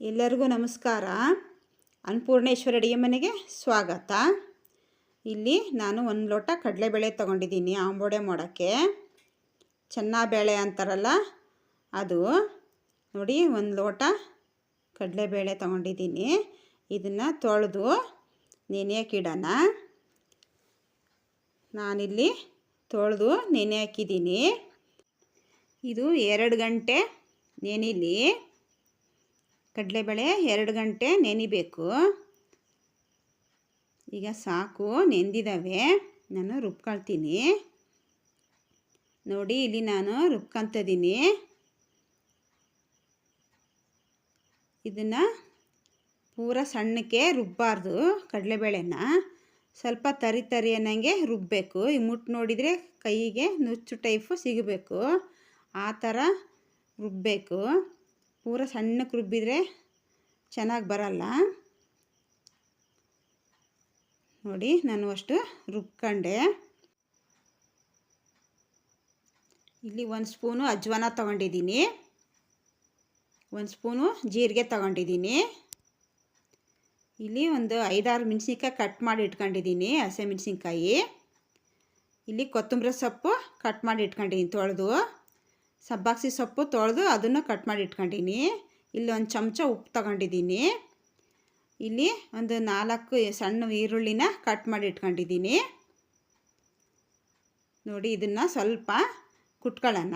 ಎಲ್ಲರಿಗೂ ನಮಸ್ಕಾರ. ಅನ್ನಪೂರ್ಣೇಶ್ವರ ಅಡಿಗೆ ಮನೆಗೆ ಸ್ವಾಗತ. ಇಲ್ಲಿ ನಾನು ಒಂದು ಲೋಟ ಕಡಲೆಬೇಳೆ ತೊಗೊಂಡಿದ್ದೀನಿ ಆಂಬೋಡೆ ಮಾಡೋಕ್ಕೆ. ಬೇಳೆ ಅಂತಾರಲ್ಲ, ಅದು ನೋಡಿ ಒಂದು ಲೋಟ ಕಡಲೆಬೇಳೆ ತೊಗೊಂಡಿದ್ದೀನಿ. ಇದನ್ನು ತೊಳೆದು ನೆನೆಯಕ್ಕಿಡೋಣ ನಾನಿಲ್ಲಿ ತೊಳೆದು ನೆನೆ ಹಾಕಿದ್ದೀನಿ. ಇದು ಎರಡು ಗಂಟೆ ನೆನಿಲಿ. ಕಡಲೆಬೇಳೆ ಎರಡು ಗಂಟೆ ನೆನಿಬೇಕು. ಈಗ ಸಾಕು ನೆಂದಿದ್ದಾವೆ ನಾನು ರುಬ್ಕೊಳ್ತೀನಿ. ನೋಡಿ, ಇಲ್ಲಿ ನಾನು ರುಬ್ಕೊತಿದ್ದೀನಿ ಇದನ್ನು ಪೂರ ಸಣ್ಣಕ್ಕೆ ರುಬ್ಬಾರ್ದು ಕಡಲೆಬೇಳೆನ. ಸ್ವಲ್ಪ ತರಿ ತರಿ ಅನ್ನಂಗೆ ರುಬ್ಬಬೇಕು ಈ ಮುಟ್ಟು ನೋಡಿದರೆ ಕೈಗೆ ನುಚ್ಚು ಟೈಪು ಸಿಗಬೇಕು. ಆ ಥರ ರುಬ್ಬಬೇಕು ಪೂರ ಸಣ್ಣ ರುಬ್ಬಿದರೆ ಚೆನ್ನಾಗಿ ಬರಲ್ಲ. ನೋಡಿ, ನಾನು ಅಷ್ಟು ರುಬ್ಕೊಂಡೆ. ಇಲ್ಲಿ ಒಂದು ಸ್ಪೂನು ಅಜ್ವಾನ ತೊಗೊಂಡಿದ್ದೀನಿ. ಒಂದು ಸ್ಪೂನು ಜೀರಿಗೆ ತೊಗೊಂಡಿದ್ದೀನಿ. ಇಲ್ಲಿ ಒಂದು ಐದಾರು ಮೆಣಸಿನ್ಕಾಯಿ ಕಟ್ ಮಾಡಿ ಇಟ್ಕೊಂಡಿದ್ದೀನಿ ಹಸಿಮೆಣ್ಸಿನ್ಕಾಯಿ ಇಲ್ಲಿ ಕೊತ್ತಂಬರಿ ಸೊಪ್ಪು ಕಟ್ ಮಾಡಿ ಇಟ್ಕೊಂಡಿದ್ದೀನಿ ತೊಳೆದು. ಸಬ್ಬಾಕ್ಸಿ ಸೊಪ್ಪು ತೊಳೆದು ಅದನ್ನು ಕಟ್ ಮಾಡಿ ಇಟ್ಕೊಂಡಿನಿ. ಇಲ್ಲಿ ಒಂದು ಚಮಚ ಉಪ್ಪು ತಗೊಂಡಿದ್ದೀನಿ. ಇಲ್ಲಿ ಒಂದು ನಾಲ್ಕು ಸಣ್ಣ ಈರುಳ್ಳಿನ ಕಟ್ ಮಾಡಿ ಇಟ್ಕೊಂಡಿದ್ದೀನಿ. ನೋಡಿ, ಇದನ್ನು ಸ್ವಲ್ಪ ಕುಟ್ಕೊಳ್ಳೋಣ.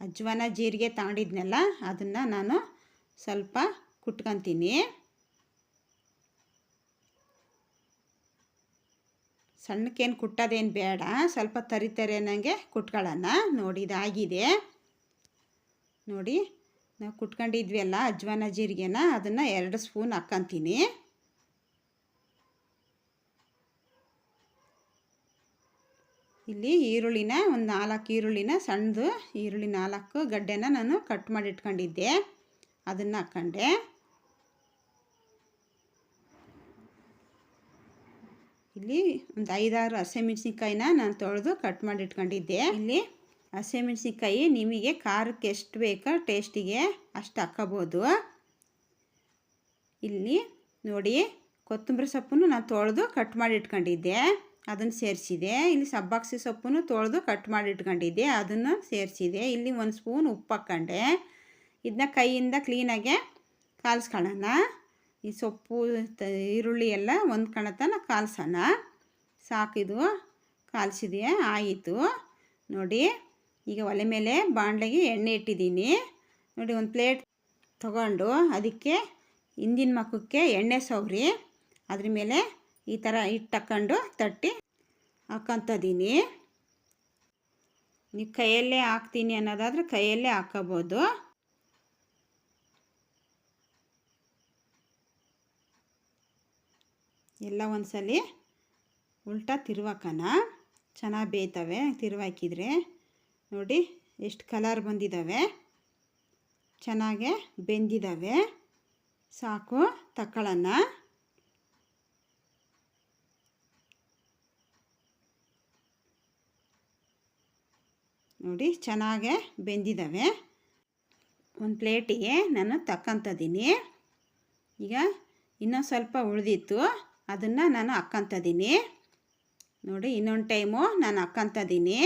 ಅಜ್ವಾನ ಜೀರಿಗೆ ತಗೊಂಡಿದ್ನಲ್ಲ, ಅದನ್ನು ನಾನು ಸ್ವಲ್ಪ ಕುಟ್ಕೊತೀನಿ. ಸಣ್ಣಕ್ಕೇನು ಕುಟ್ಟೋದೇನು ಬೇಡ, ಸ್ವಲ್ಪ ತರಿತಾರೆ ನನಗೆ ಅನ್ನಂಗೆ ಕುಟ್ಕೊಳ್ಳೋಣ ನೋಡಿ, ಇದಾಗಿದೆ. ನೋಡಿ, ನಾವು ಕುಟ್ಕೊಂಡಿದ್ವಿ ಅಲ್ಲ ಅಜ್ವಾನ ಜೀರಿಗೆನ, ಅದನ್ನು ಎರಡು ಸ್ಪೂನ್ ಹಾಕ್ಕೊಂತೀನಿ ಇಲ್ಲಿ ಈರುಳ್ಳಿನ, ಒಂದು ನಾಲ್ಕು ಈರುಳ್ಳಿನ, ಸಣ್ಣದು ಈರುಳ್ಳಿ ನಾಲ್ಕು ಗಡ್ಡೆನ ನಾನು ಕಟ್ ಮಾಡಿ ಇಟ್ಕೊಂಡಿದ್ದೆ ಅದನ್ನು ಹಾಕ್ಕೊಂಡೆ ಇಲ್ಲಿ ಒಂದು ಐದಾರು ಹಸಿಮೆಣ್ಸಿನ್ಕಾಯಿನ ನಾನು ತೊಳೆದು ಕಟ್ ಮಾಡಿ ಇಟ್ಕೊಂಡಿದ್ದೆ ಇಲ್ಲಿ ಹಸಿಮೆಣ್ಸಿನ್ಕಾಯಿ ನಿಮಗೆ ಖಾರಕ್ಕೆ ಎಷ್ಟು ಬೇಕೋ ಟೇಸ್ಟಿಗೆ ಅಷ್ಟು ಹಾಕ್ಕೋಬೋದು ಇಲ್ಲಿ ನೋಡಿ ಕೊತ್ತಂಬರಿ ಸೊಪ್ಪನ್ನು ನಾನು ತೊಳೆದು ಕಟ್ ಮಾಡಿ ಇಟ್ಕೊಂಡಿದ್ದೆ ಅದನ್ನು ಸೇರಿಸಿದೆ. ಇಲ್ಲಿ ಸಬ್ಬಾಕ್ಸಿ ಸೊಪ್ಪನ್ನು ತೊಳೆದು ಕಟ್ ಮಾಡಿ ಇಟ್ಕೊಂಡಿದ್ದೆ ಅದನ್ನು ಸೇರಿಸಿದೆ. ಇಲ್ಲಿ ಒಂದು ಸ್ಪೂನ್ ಉಪ್ಪು ಹಾಕ್ಕೊಂಡೆ. ಇದನ್ನ ಕೈಯಿಂದ ಕ್ಲೀನಾಗೆ ಕಾಲ್ಸ್ಕೊಳ್ಳೋಣ. ಈ ಸೊಪ್ಪು ಈರುಳ್ಳಿ ಎಲ್ಲ ಒಂದು ಕಣತನ ಕಾಲ್ಸೋಣ. ಸಾಕಿದು ಕಾಲ್ಸಿದೆಯ? ಆಯಿತು. ನೋಡಿ, ಈಗ ಒಲೆ ಮೇಲೆ ಬಾಣಲೆಗೆ ಎಣ್ಣೆ ಇಟ್ಟಿದ್ದೀನಿ. ನೋಡಿ, ಒಂದು ಪ್ಲೇಟ್ ತಗೊಂಡು ಅದಕ್ಕೆ ಹಿಂದಿನ ಮಕ್ಕಕ್ಕೆ ಎಣ್ಣೆ ಸೌರಿ ಅದ್ರ ಮೇಲೆ ಈ ಥರ ಹಿಟ್ಟು ತಕ್ಕೊಂಡು ತಟ್ಟಿ ಹಾಕ್ಕೊಂತದೀನಿ ನೀವು ಕೈಯಲ್ಲೇ ಹಾಕ್ತೀನಿ ಅನ್ನೋದಾದ್ರೆ ಕೈಯಲ್ಲೇ ಹಾಕೋಬೋದು. ಎಲ್ಲ ಒಂದ್ಸಲಿ ಉಲ್ಟಾ ತಿರುವಾಕನ ಚೆನ್ನಾಗಿ ಬೇಯ್ತವೆ, ತಿರುವಾಕಿದ್ರೆ. ನೋಡಿ, ಎಷ್ಟು ಕಲರ್ ಬಂದಿದ್ದಾವೆ ಚೆನ್ನಾಗೆ ಬೆಂದಿದ್ದಾವೆ ಸಾಕು, ತಕ್ಕಳನ್ನು. ನೋಡಿ, ಚೆನ್ನಾಗೆ ಬೆಂದಿದ್ದಾವೆ ಒಂದು ಪ್ಲೇಟಿಗೆ ನಾನು ತಕ್ಕಂತದೀನಿ ಈಗ ಇನ್ನೂ ಸ್ವಲ್ಪ ಉಳಿದಿತ್ತು. ಅದನ್ನು ನಾನು ಹಾಕ್ಕಂತದೀನಿ ನೋಡಿ, ಇನ್ನೊಂದು ಟೈಮು ನಾನು ಹಾಕ್ಕಂತದೀನಿ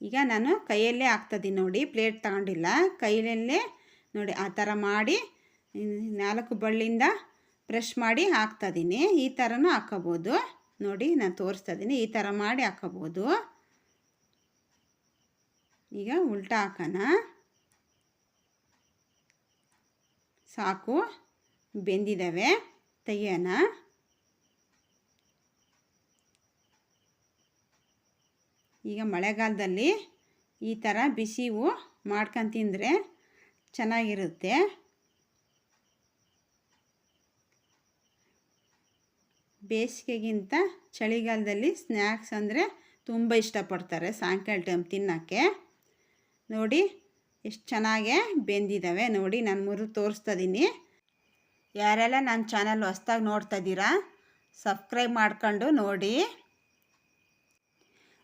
ಈಗ ನಾನು ಕೈಯಲ್ಲೇ ಹಾಕ್ತದೀನಿ ನೋಡಿ, ಪ್ಲೇಟ್ ತಗೊಂಡಿಲ್ಲ. ಕೈಯಲ್ಲೇ ನೋಡಿ, ಆ ಥರ ಮಾಡಿ, ನಾಲ್ಕು ಬಳ್ಳಿಂದ ಬ್ರಷ್ ಮಾಡಿ ಹಾಕ್ತದೀನಿ. ಈ ಥರನೂ ಹಾಕೋಬೋದು. ನೋಡಿ, ನಾನು ತೋರಿಸ್ತಾಯಿದ್ದೀನಿ ಈ ಥರ ಮಾಡಿ ಹಾಕೋಬೋದು. ಈಗ ಉಲ್ಟಾ ಹಾಕೋಣ. ಸಾಕು. ಬೆಂದಿದ್ದಾವೆ. ತೆಗೆಯೋಣ. ಈಗ ಮಳೆಗಾಲದಲ್ಲಿ ಈ ಥರ ಬಿಸಿವು ಮಾಡ್ಕೊಂಡು ತಿಂದರೆ ಚೆನ್ನಾಗಿರುತ್ತೆ. ಬೇಸಿಗೆಗಿಂತ ಚಳಿಗಾಲದಲ್ಲಿ ಸ್ನ್ಯಾಕ್ಸ್ ಅಂದರೆ ತುಂಬ ಇಷ್ಟಪಡ್ತಾರೆ ಸಾಯಂಕಾಲ ಟೈಮ್ ತಿನ್ನೋಕ್ಕೆ. ನೋಡಿ, ಎಷ್ಟು ಚೆನ್ನಾಗೆ ಬೆಂದಿದ್ದಾವೆ. ನೋಡಿ, ನಾನು ಮುರು ತೋರಿಸ್ತಿದ್ದೀನಿ ಯಾರೆಲ್ಲ ನನ್ನ ಚಾನಲ್ ಹೊಸ್ದಾಗಿ ನೋಡ್ತಾ ಇದ್ದೀರಾ ಸಬ್ಸ್ಕ್ರೈಬ್ ಮಾಡ್ಕೊಂಡು ನೋಡಿ.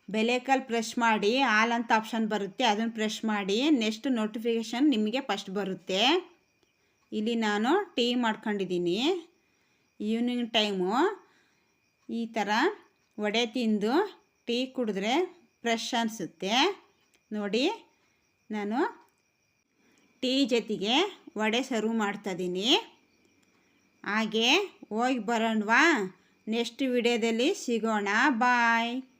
ಬೆಲೆಕಲ್ ಪ್ರೆಶ್ ಮಾಡಿ ಆಲ್ ಅಂತ ಆಪ್ಷನ್ ಬರುತ್ತೆ, ಅದನ್ನು ಪ್ರೆಶ್ ಮಾಡಿ ನೆಕ್ಸ್ಟ್ ನೋಟಿಫಿಕೇಷನ್ ನಿಮಗೆ ಫಸ್ಟ್ ಬರುತ್ತೆ. ಇಲ್ಲಿ ನಾನು ಟೀ ಮಾಡ್ಕೊಂಡಿದ್ದೀನಿ. ಈವ್ನಿಂಗ್ ಟೈಮು ಈ ಥರ ವಡೆ ತಿಂದು ಟೀ ಕುಡಿದ್ರೆ ಫ್ರೆಶ್ ಅನಿಸುತ್ತೆ. ನೋಡಿ, ನಾನು ಟೀ ಜೊತೆಗೆ ವಡೆ ಸರ್ವ್ ಮಾಡ್ತಾಯಿದ್ದೀನಿ ಹಾಗೆ ಹೋಗಿ ಬರೋಣವಾ. ನೆಕ್ಸ್ಟ್ ವಿಡಿಯೋದಲ್ಲಿ ಸಿಗೋಣ. ಬಾಯ್